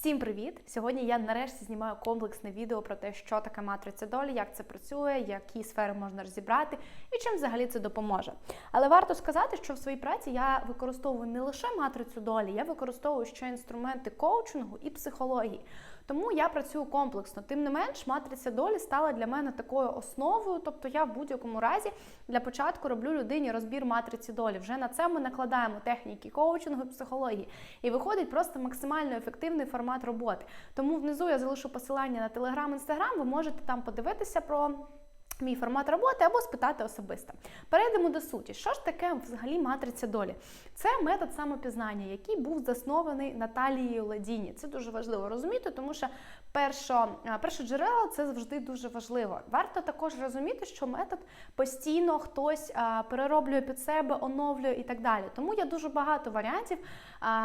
Всім привіт! Сьогодні я нарешті знімаю комплексне відео про те, що таке матриця долі, як це працює, які сфери можна розібрати і чим взагалі це допоможе. Але варто сказати, що в своїй праці я використовую не лише матрицю долі, я використовую ще інструменти коучингу і психології. Тому я працюю комплексно. Тим не менш, матриця долі стала для мене такою основою. Тобто я в будь-якому разі для початку роблю людині розбір матриці долі. Вже на це ми накладаємо техніки коучингу психології. І виходить просто максимально ефективний формат роботи. Тому внизу я залишу посилання на телеграм, інстаграм. Ви можете там подивитися про. Мій формат роботи або спитати особисто. Перейдемо до суті. Що ж таке взагалі матриця долі? Це метод самопізнання, який був заснований Наталією Ладіні. Це дуже важливо розуміти, тому що перше, перше джерело це завжди дуже важливо. Варто також розуміти, що метод постійно хтось перероблює під себе, оновлює і так далі. Тому є дуже багато варіантів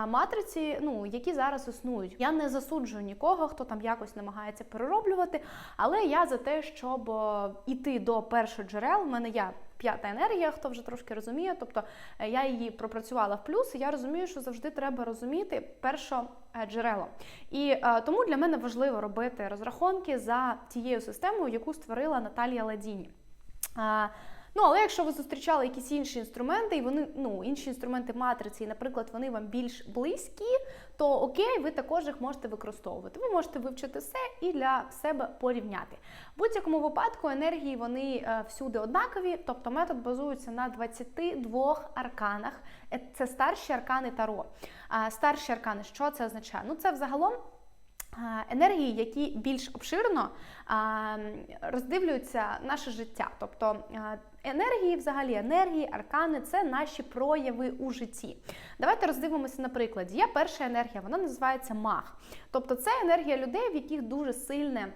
матриці, ну які зараз існують. Я не засуджую нікого, хто там якось намагається перероблювати, але я за те, щоб і йти до перших джерел. У мене є п'ята енергія, хто вже трошки розуміє. Тобто е, я її пропрацювала в плюс, і я розумію, що завжди треба розуміти перше джерело. І е, тому для мене важливо робити розрахунки за тією системою, яку створила Наталія Ладіні. Ну, але якщо ви зустрічали якісь інші інструменти, і вони, ну, інші інструменти матриці, і, наприклад, вони вам більш близькі, то окей, ви також їх можете використовувати. Ви можете вивчити все і для себе порівняти. В будь-якому випадку енергії вони е, всюди однакові, тобто метод базується на 22 арканах. Е, це старші аркани Таро. Старші аркани, що це означає? Ну, це взагалом. Енергії, які більш обширно роздивлюються наше життя. Тобто енергії, взагалі, енергії, аркани це наші прояви у житті. Давайте роздивимося на прикладі. Є перша енергія, вона називається маг. Тобто це енергія людей, в яких дуже сильне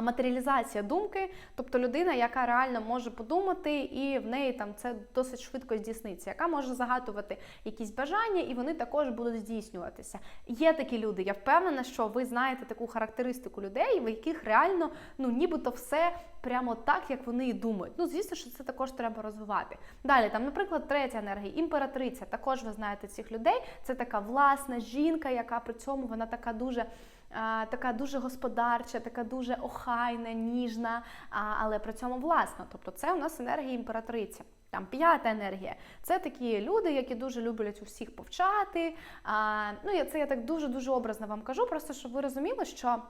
матеріалізація думки, тобто людина, яка реально може подумати, і в неї там це досить швидко здійсниться, яка може загадувати якісь бажання, і вони також будуть здійснюватися. Є такі люди. Я впевнена, що ви знаєте таку характеристику людей, в яких реально ну нібито все прямо так, як вони і думають. Ну, звісно, що це також треба розвивати. Далі, там, наприклад, третя енергія, імператриця. Також ви знаєте цих людей. Це така власна жінка, яка при цьому вона така дуже така дуже господарча, така дуже охайна, ніжна, але при цьому власна. Тобто це у нас енергія імператриці. Там п'ята енергія. Це такі люди, які дуже люблять усіх повчати. А, Ну, це я так дуже-дуже образно вам кажу, просто щоб ви розуміли, що.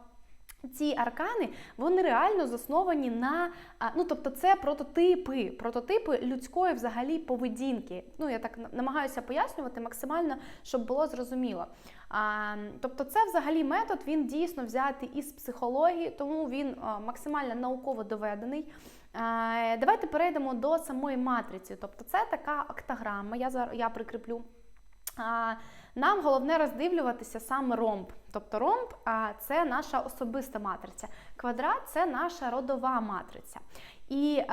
Ці аркани вони реально засновані на ну тобто це прототипи, прототипи людської взагалі поведінки. Ну я так намагаюся пояснювати максимально, щоб було зрозуміло. А, Тобто, це взагалі метод він дійсно взятий із психології, тому він максимально науково доведений. А, Давайте перейдемо до самої матриці. Тобто, це така октограма, я я прикріплю. А, нам головне роздивлюватися саме ромб. Тобто ромб це наша особиста матриця. Квадрат це наша родова матриця. І е,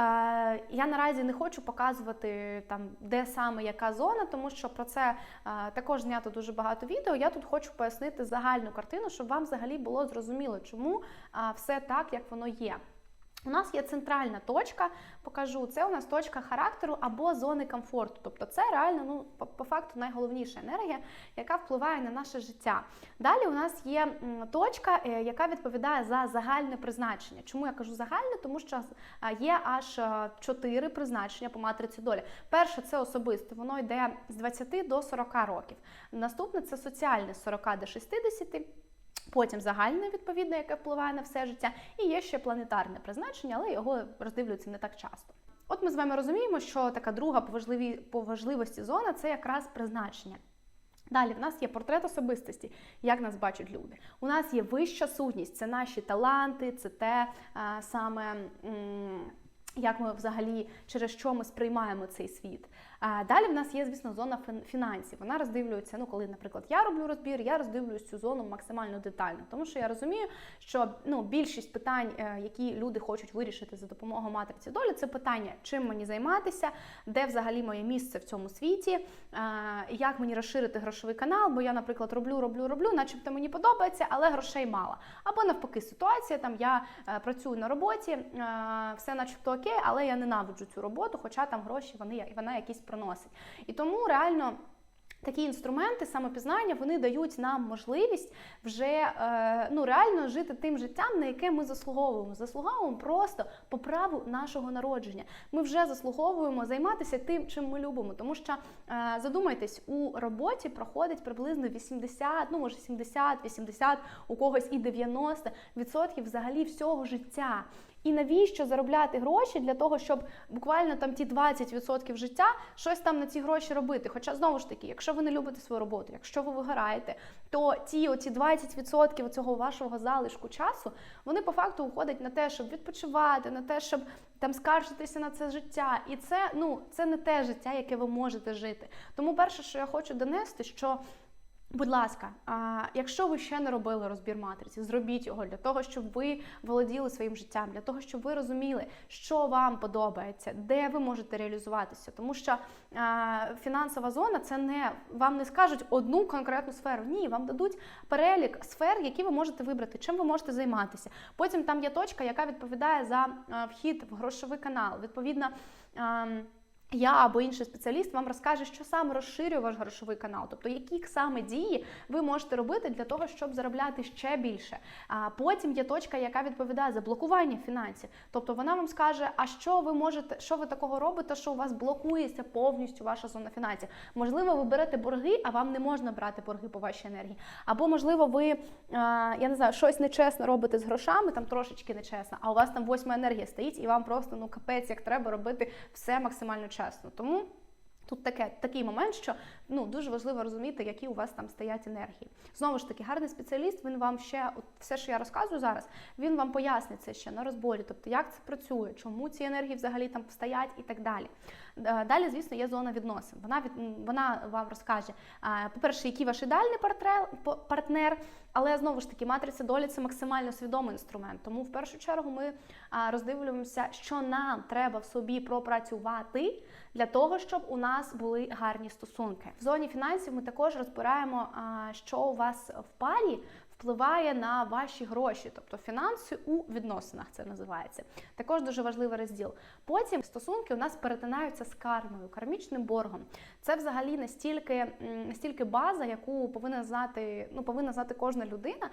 я наразі не хочу показувати там, де саме яка зона, тому що про це е, також знято дуже багато відео. Я тут хочу пояснити загальну картину, щоб вам взагалі було зрозуміло, чому е, все так, як воно є. У нас є центральна точка, покажу, це у нас точка характеру або зони комфорту. Тобто це реально ну, по, по факту найголовніша енергія, яка впливає на наше життя. Далі у нас є точка, е, яка відповідає за загальне призначення. Чому я кажу загальне? Тому що є аж е, чотири призначення по матриці долі. Перше це особисте, воно йде з 20 до 40 років. Наступне це соціальне з 40 до 60. Потім загальне, відповідне, яке впливає на все життя, і є ще планетарне призначення, але його роздивлюються не так часто. От ми з вами розуміємо, що така друга по, важливі, по важливості зона це якраз призначення. Далі в нас є портрет особистості, як нас бачать люди. У нас є вища сутність, це наші таланти, це те а, саме. М як ми взагалі через що ми сприймаємо цей світ. Далі в нас є, звісно, зона фінансів. Вона роздивлюється, ну, коли, наприклад, я роблю розбір, я роздивлюсь цю зону максимально детально, тому що я розумію, що ну, більшість питань, е, які люди хочуть вирішити за допомогою матриці долі, це питання, чим мені займатися, де взагалі моє місце в цьому світі, як мені розширити грошовий канал, бо я, наприклад, роблю, роблю, роблю, начебто мені подобається, але грошей мало. Або навпаки, ситуація там я е, працюю на роботі, е, все начебто окей, але я ненавиджу цю роботу, хоча там гроші вони вона якісь приносить. І тому реально. Такі інструменти самопізнання вони дають нам можливість вже е, ну реально жити тим життям, на яке ми заслуговуємо. Заслуговуємо просто по праву нашого народження. Ми вже заслуговуємо займатися тим, чим ми любимо. Тому що е, задумайтесь, у роботі проходить приблизно 80, ну може 70, 80, у когось і 90 відсотків взагалі всього життя. І навіщо заробляти гроші для того, щоб буквально там ті 20% життя щось там на ці гроші робити? Хоча знову ж таки, якщо ви не любите свою роботу, якщо ви вигораєте, то ті оці 20% цього вашого залишку часу вони по факту уходять на те, щоб відпочивати, на те, щоб там скаржитися на це життя. І це ну це не те життя, яке ви можете жити. Тому перше, що я хочу донести, що Будь ласка, якщо ви ще не робили розбір матриці, зробіть його для того, щоб ви володіли своїм життям, для того, щоб ви розуміли, що вам подобається, де ви можете реалізуватися. Тому що фінансова зона це не вам не скажуть одну конкретну сферу. Ні, вам дадуть перелік сфер, які ви можете вибрати, чим ви можете займатися. Потім там є точка, яка відповідає за вхід в грошовий канал. Відповідно. Я або інший спеціаліст вам розкаже, що саме розширює ваш грошовий канал, тобто які саме дії ви можете робити для того, щоб заробляти ще більше. А потім є точка, яка відповідає за блокування фінансів. Тобто вона вам скаже, а що ви можете, що ви такого робите, що у вас блокується повністю ваша зона фінансів. Можливо, ви берете борги, а вам не можна брати борги по вашій енергії. Або, можливо, ви я не знаю, щось нечесно робите з грошами, там трошечки нечесно, а у вас там восьма енергія стоїть, і вам просто ну капець, як треба робити все максимально чесно. Тому тут таке, такий момент, що ну, дуже важливо розуміти, які у вас там стоять енергії. Знову ж таки, гарний спеціаліст, він вам ще, от все, що я розказую зараз, він вам пояснить це ще на розборі, тобто як це працює, чому ці енергії взагалі там стоять і так далі. Е, далі, звісно, є зона відносин. Вона від вона вам розкаже, по-перше, який ваш ідеальний партнер, але знову ж таки, матриця долі це максимально свідомий інструмент. Тому в першу чергу ми роздивлюємося, що нам треба в собі пропрацювати для того, щоб у нас були гарні стосунки. В зоні фінансів ми також розбираємо, що у вас в парі впливає на ваші гроші, тобто фінанси у відносинах це називається. Також дуже важливий розділ. Потім стосунки у нас перетинаються з кармою, кармічним боргом. Це взагалі настільки настільки база, яку повинна знати, ну повинна знати кожна людина,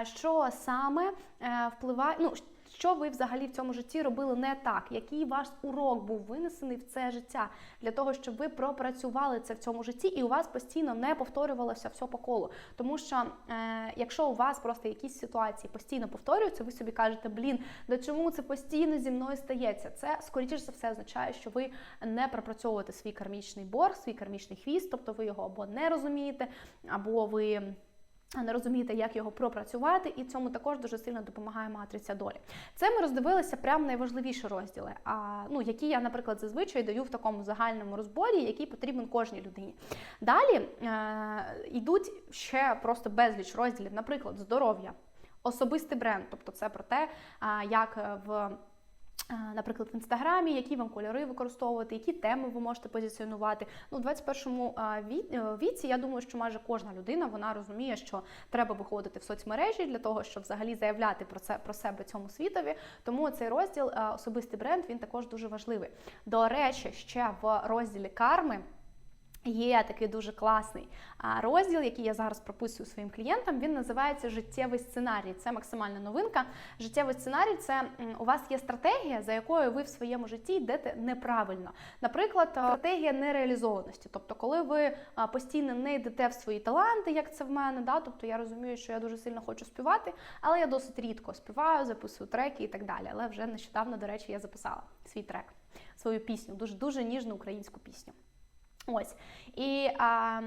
е, що саме е, впливає. ну, що ви взагалі в цьому житті робили не так, який ваш урок був винесений в це життя, для того, щоб ви пропрацювали це в цьому житті, і у вас постійно не повторювалося все по колу. Тому що, е, якщо у вас просто якісь ситуації постійно повторюються, ви собі кажете, блін, до чому це постійно зі мною стається? Це скоріше за все означає, що ви не пропрацьовуєте свій кармічний борг, свій кармічний хвіст, тобто ви його або не розумієте, або ви не розумієте, як його пропрацювати, і цьому також дуже сильно допомагає матриця долі. Це ми роздивилися прямо найважливіші розділи, а ну які я, наприклад, зазвичай даю в такому загальному розборі, який потрібен кожній людині. Далі е, йдуть ще просто безліч розділів, наприклад, здоров'я, особистий бренд, тобто це про те, як в Наприклад, в інстаграмі, які вам кольори використовувати, які теми ви можете позиціонувати. Ну, в 21-му е, віці, я думаю, що майже кожна людина вона розуміє, що треба виходити в соцмережі для того, щоб взагалі заявляти про це про себе цьому світові. Тому цей розділ особистий бренд він також дуже важливий. До речі, ще в розділі карми. Є такий дуже класний розділ, який я зараз прописую своїм клієнтам. Він називається Життєвий сценарій. Це максимальна новинка. Життєвий сценарій це у вас є стратегія, за якою ви в своєму житті йдете неправильно. Наприклад, стратегія нереалізованості. Тобто, коли ви постійно не йдете в свої таланти, як це в мене, да? тобто я розумію, що я дуже сильно хочу співати, але я досить рідко співаю, записую треки і так далі. Але вже нещодавно, до речі, я записала свій трек, свою пісню, дуже дуже ніжну українську пісню. Ось. І а,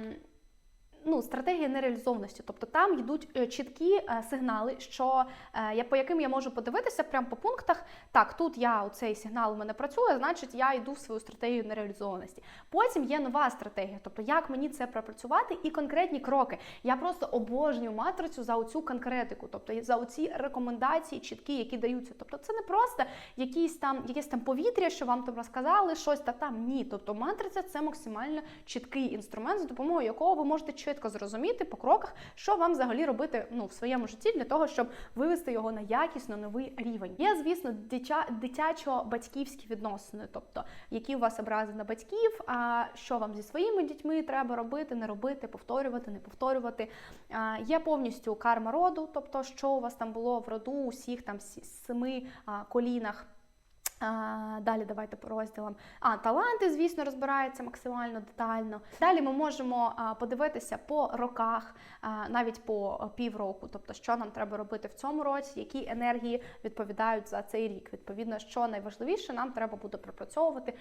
ну, стратегія нереалізованості. Тобто там йдуть е, чіткі е, сигнали, що е, я по яким я можу подивитися прямо по пунктах. Так, тут я цей сигнал у мене працює, значить я йду в свою стратегію нереалізованості. Потім є нова стратегія, тобто як мені це пропрацювати, і конкретні кроки. Я просто обожнюю матрицю за оцю конкретику, тобто за оці рекомендації, чіткі, які даються. Тобто, це не просто якісь там якесь там повітря, що вам там розказали, щось та там ні. Тобто матриця це максимально чіткий інструмент, за допомогою якого ви можете швидко зрозуміти по кроках, що вам взагалі робити ну, в своєму житті для того, щоб вивести його на якісно новий рівень. Є, звісно, дитя, дитячо-батьківські відносини, тобто які у вас образи на батьків, а що вам зі своїми дітьми треба робити, не робити, повторювати, не повторювати. А, Є повністю карма роду, тобто що у вас там було в роду, усіх там сі- семи колінах. Далі давайте по розділам. А, таланти, звісно, розбираються максимально детально. Далі ми можемо подивитися по роках, навіть по півроку, тобто, що нам треба робити в цьому році, які енергії відповідають за цей рік. Відповідно, що найважливіше нам треба буде пропрацьовувати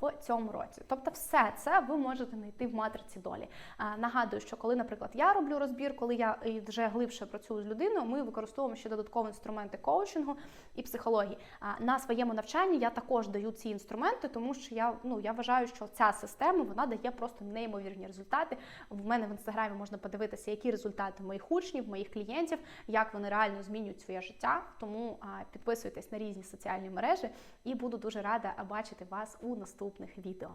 в цьому році. Тобто, все це ви можете знайти в матриці долі. Нагадую, що коли, наприклад, я роблю розбір, коли я вже глибше працюю з людиною, ми використовуємо ще додаткові інструменти коучингу і психології. На своєму навчанні я також даю ці інструменти, тому що я ну я вважаю, що ця система вона дає просто неймовірні результати. В мене в інстаграмі можна подивитися, які результати моїх учнів, моїх клієнтів, як вони реально змінюють своє життя. Тому підписуйтесь на різні соціальні мережі і буду дуже рада бачити вас у наступних відео.